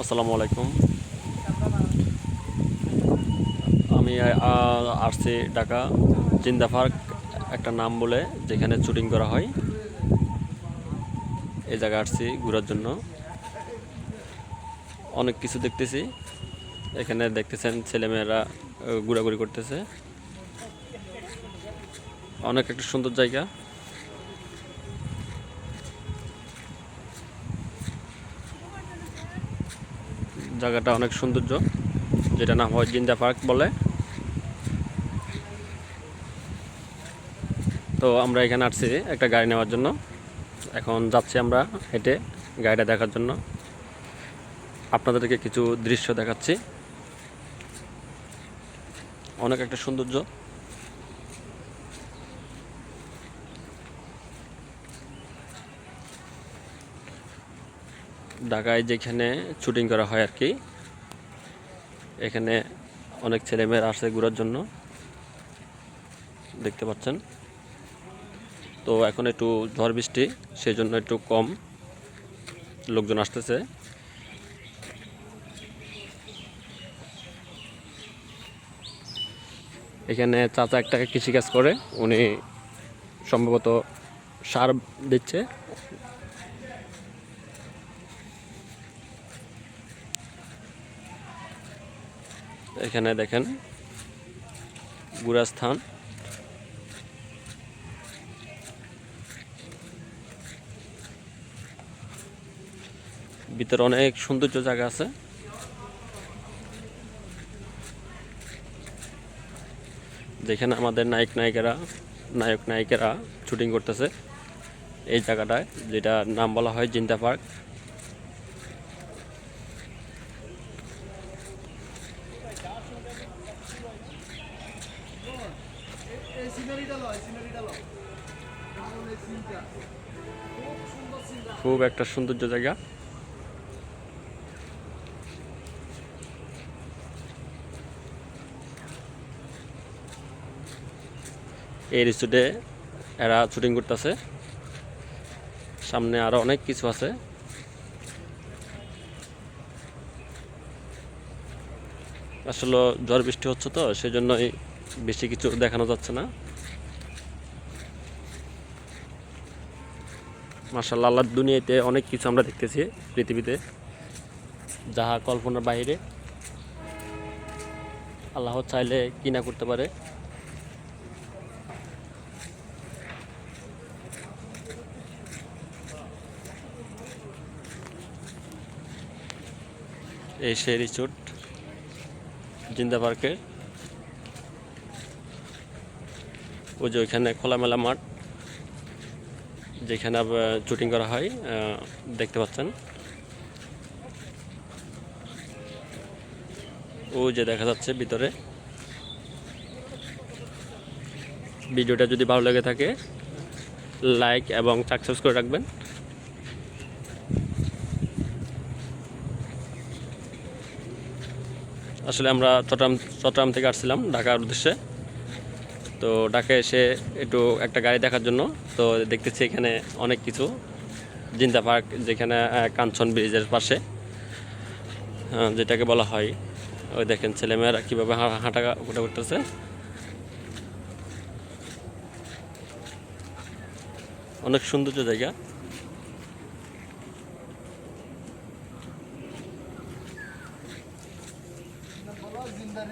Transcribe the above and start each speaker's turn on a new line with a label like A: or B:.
A: আসসালামু আলাইকুম। আমি আসছি ঢাকা, জিন্দা পার্ক একটা নাম বলে যেখানে শুটিং করা হয়। এই জায়গায় আসছি ঘোরার জন্য। অনেক কিছু দেখতেছি। এখানে দেখতেছেন ছেলেমেয়েরা ঘোরাঘুরি করতেছে। অনেক একটা সুন্দর জায়গা। জায়গাটা অনেক সৌন্দর্য, যেটা নাম হয় জিন্দা পার্ক বলে। তো আমরা এখানে আসছি একটা গাড়ি নেওয়ার জন্য। এখন যাচ্ছি আমরা হেঁটে গাড়িটা দেখার জন্য। আপনাদেরকে কিছু দৃশ্য দেখাচ্ছি। অনেক একটা সৌন্দর্য। ঢাকায় যেখানে শুটিং করা হয় আর কি এখানে অনেক ছেলেমেয়েরা আসে ঘোরার জন্য। দেখতে পাচ্ছেন। তো এখন একটু ঝড় বৃষ্টি সেই জন্য একটু কম লোকজন আসতেছে। এখানে চাচা একটা কৃষিকাজ করে, উনি সম্ভবত সার দিচ্ছে। এখানে দেখেন গুড়াস্থান ভিতরে অনেক সৌন্দর্য জায়গা আছে। যেখানে আমাদের নায়ক নায়িকারা নায়ক নায়িকারা শুটিং করতেছে। এই জায়গাটায় যেটা নাম বলা হয় জিন্দা পার্ক
B: এই সিনারিটা লো এই সিনারিটা লো আসলে এই সিনটা খুব
A: একটা সৌন্দর্য জায়গা। এই রিসোর্টে এরা শুটিং করতেছে। সামনে আরও অনেক কিছু আছে। আসলে ঝড় বৃষ্টি হচ্ছে তো সেই জন্যই বেশি কিছু দেখানো যাচ্ছে না। আল্লাহর দুনিয়াতে অনেক কিছু আমরা দেখতেছি পৃথিবীতে, যাহা কল্পনার বাইরে আল্লাহ চাইলে কি না করতে পারে। এই সেই রিসোর্ট জিন্দা পার্কের ওই যে ওইখানে খোলামেলা মাঠ, যেখানে শুটিং করা হয় দেখতে পাচ্ছেন। ও যে দেখা যাচ্ছে ভিতরে। ভিডিওটা যদি ভালো লেগে থাকে লাইক এবং সাকসেস করে রাখবেন। আসলে আমরা চট্টগ্রাম চট্টগ্রাম থেকে আসছিলাম ঢাকার উদ্দেশ্যে। তো ঢাকায় এসে একটু একটা গাড়ি দেখার জন্য। তো দেখতেছি এখানে অনেক কিছু। জিন্দা পার্ক যেখানে কাঞ্চন ব্রিজের পাশে যেটাকে বলা হয়। ওই দেখেন ছেলেমেয়েরা কীভাবে হাঁটা ওটা করতেছে। অনেক সৌন্দর্য জায়গা।
B: জিন্দা